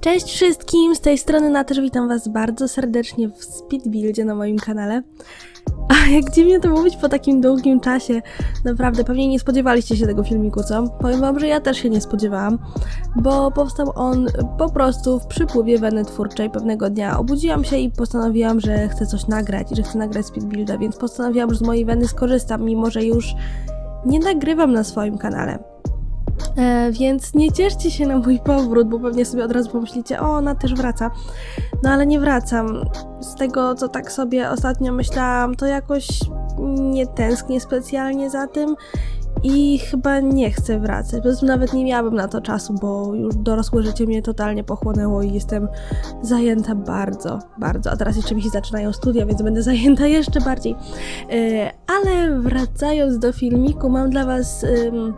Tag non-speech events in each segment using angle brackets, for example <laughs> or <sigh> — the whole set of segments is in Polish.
Cześć wszystkim, z tej strony Nateż witam was bardzo serdecznie w Speedbuildzie na moim kanale. A jak dziwnie to mówić po takim długim czasie, naprawdę pewnie nie spodziewaliście się tego filmiku, co? Powiem wam, że ja też się nie spodziewałam, bo powstał on po prostu w przypływie weny twórczej pewnego dnia. Obudziłam się i postanowiłam, że chcę coś nagrać, że chcę nagrać Speedbuilda, więc postanowiłam, że z mojej weny skorzystam, mimo że już nie nagrywam na swoim kanale. E, więc nie cieszcie się na mój powrót, bo pewnie sobie od razu pomyślicie, o, ona też wraca. No ale nie wracam. Z tego, co tak sobie ostatnio myślałam, to jakoś nie tęsknię specjalnie za tym i chyba nie chcę wracać. Po prostu nawet nie miałabym na to czasu, bo już dorosłe życie mnie totalnie pochłonęło i jestem zajęta bardzo, bardzo. A teraz jeszcze mi się zaczynają studia, więc będę zajęta jeszcze bardziej. E, ale wracając do filmiku, mam dla Was. ym,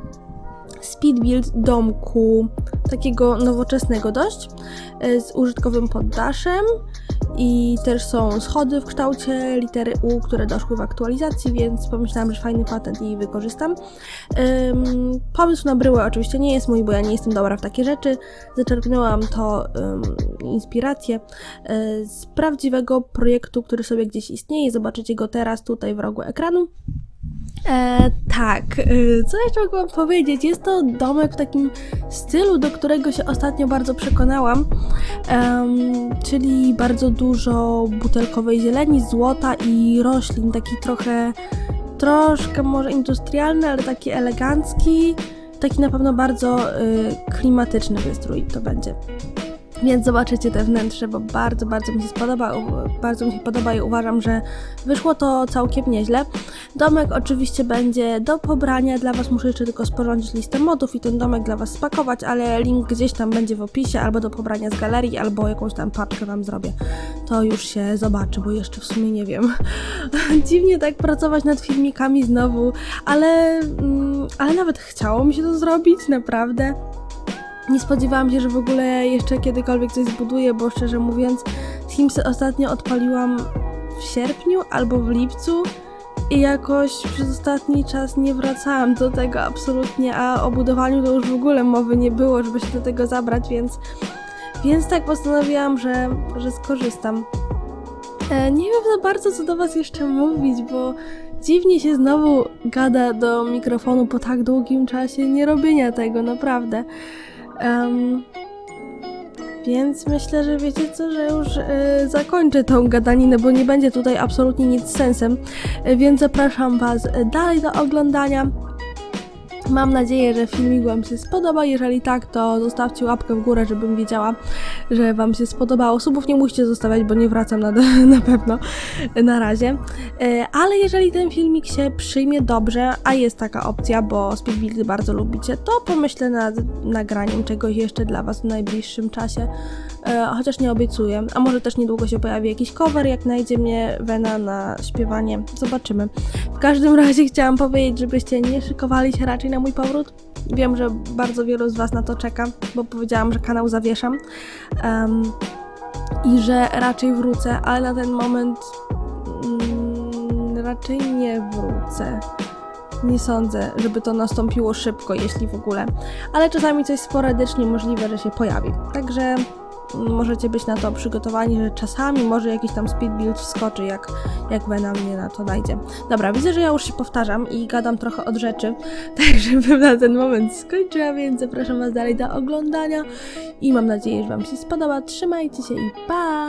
speed build domku, takiego nowoczesnego dość, e, z użytkowym poddaszem i też są schody w kształcie litery U, które doszły w aktualizacji, więc pomyślałam, że fajny patent i wykorzystam. Ym, pomysł na bryłę oczywiście nie jest mój, bo ja nie jestem dobra w takie rzeczy. Zaczerpnęłam to ym, inspirację y, z prawdziwego projektu, który sobie gdzieś istnieje. Zobaczycie go teraz tutaj w rogu ekranu. E, tak, e, co jeszcze mogłam powiedzieć? Jest to domek w takim stylu, do którego się ostatnio bardzo przekonałam, czyli bardzo dużo butelkowej zieleni, złota i roślin, taki trochę, troszkę może industrialny, ale taki elegancki, taki na pewno bardzo y, klimatyczny wystrój to będzie. Więc zobaczycie te wnętrze, bo bardzo, bardzo mi się spodoba, bardzo mi się podoba i uważam, że wyszło to całkiem nieźle. Domek oczywiście będzie do pobrania, dla Was muszę jeszcze tylko sporządzić listę modów i ten domek dla Was spakować, ale link gdzieś tam będzie w opisie, albo do pobrania z galerii, albo jakąś tam paczkę Wam zrobię. To już się zobaczy, bo jeszcze w sumie nie wiem. <laughs> Dziwnie tak pracować nad filmikami znowu, ale, mm, ale nawet chciało mi się to zrobić, naprawdę. Nie spodziewałam się, że w ogóle jeszcze kiedykolwiek coś zbuduję, bo szczerze mówiąc, Simsy ostatnio odpaliłam w sierpniu albo w lipcu i jakoś przez ostatni czas nie wracałam do tego absolutnie, a o budowaniu to już w ogóle mowy nie było, żeby się do tego zabrać, więc, więc tak postanowiłam, że, że skorzystam. E, nie wiem za bardzo, co do Was jeszcze mówić, bo dziwnie się znowu gada do mikrofonu po tak długim czasie nie robienia tego, naprawdę. Em, więc myślę, że wiecie co, że już e, zakończę tą gadaninę, bo nie będzie tutaj absolutnie nic sensem. E, więc zapraszam Was e, dalej do oglądania. Mam nadzieję, że filmik Wam się spodoba. Jeżeli tak, to zostawcie łapkę w górę, żebym wiedziała, że Wam się spodobało. Subów nie musicie zostawiać, bo nie wracam na, <laughs> na pewno na razie. E, Ale jeżeli ten filmik się przyjmie dobrze, a jest taka opcja, bo speedbuildy bardzo lubicie, to pomyślę nad nagraniem czegoś jeszcze dla Was w najbliższym czasie. E, Chociaż nie obiecuję. A może też niedługo się pojawi jakiś cover, jak najdzie mnie Wena na śpiewanie. Zobaczymy. W każdym razie chciałam powiedzieć, żebyście nie szykowali się raczej na mój powrót. Wiem, że bardzo wielu z Was na to czeka, bo powiedziałam, że kanał zawieszam em, i że raczej wrócę, ale na ten moment mm, raczej nie wrócę. Nie sądzę, żeby to nastąpiło szybko, jeśli w ogóle. Ale czasami coś sporadycznie możliwe, że się pojawi. Także możecie być na to przygotowani, że czasami może jakiś tam speed build wskoczy, jak, jak Vena mnie na to najdzie. Dobra, widzę, że ja już się powtarzam i gadam trochę od rzeczy, <laughs> także bym na ten moment skończyła, więc zapraszam Was dalej do oglądania i mam nadzieję, że Wam się spodoba. Trzymajcie się i pa!